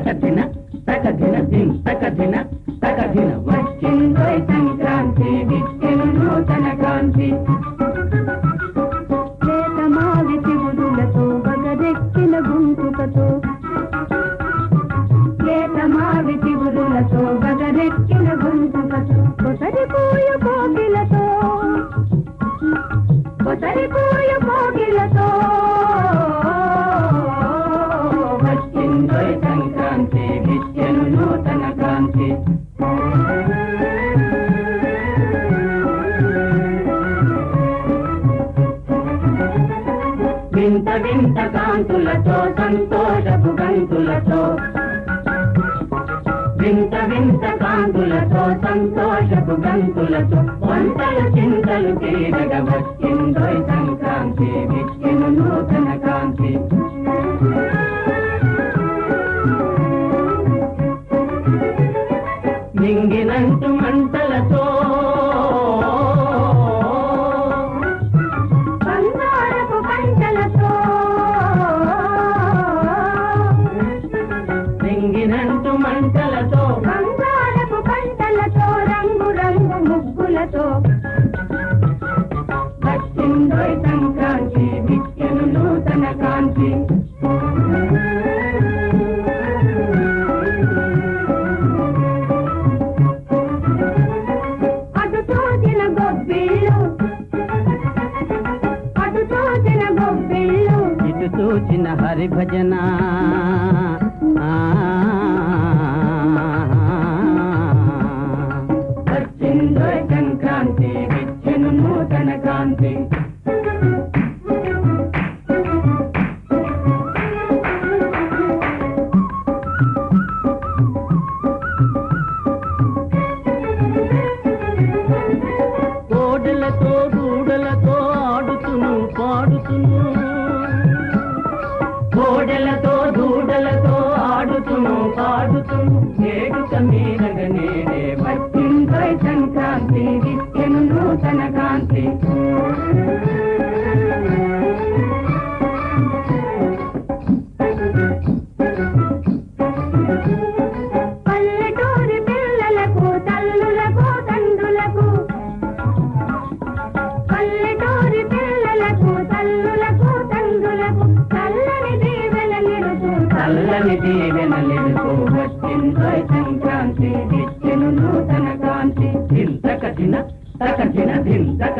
తకదిన తకదిన దిం తకదిన తకదిన వచ్చిందోయ్ సంక్రాంతి విచ్చెను నూతన కోకిలతో పూయ కోకిలతో వచ్చిందోయ్ వింత వింత కాంతులతో సంతోషపు గంతులతో. వింత వింత కాంతులతో సంతోషపు గంతులతో. వంటలు చింతలు తీరగ వచ్చిందోయ్ సంక్రాంతి విచ్చెను నూతన కాంతి. మింగినంటు మంటలతో బంగారపు పంటలతో రంగు రంగు ముగ్గులతో. వచ్చిందోయ్ సంక్రాంతి విచ్చెను నూతన కాంతి. చూచిన హరి భజన Thank you. చల్లని దీవెనలెడుతూ వచ్చిందోయ్ సంక్రాంతి విచ్చెను నూతన కాంతి. దింతక దిన తక దిన దింతక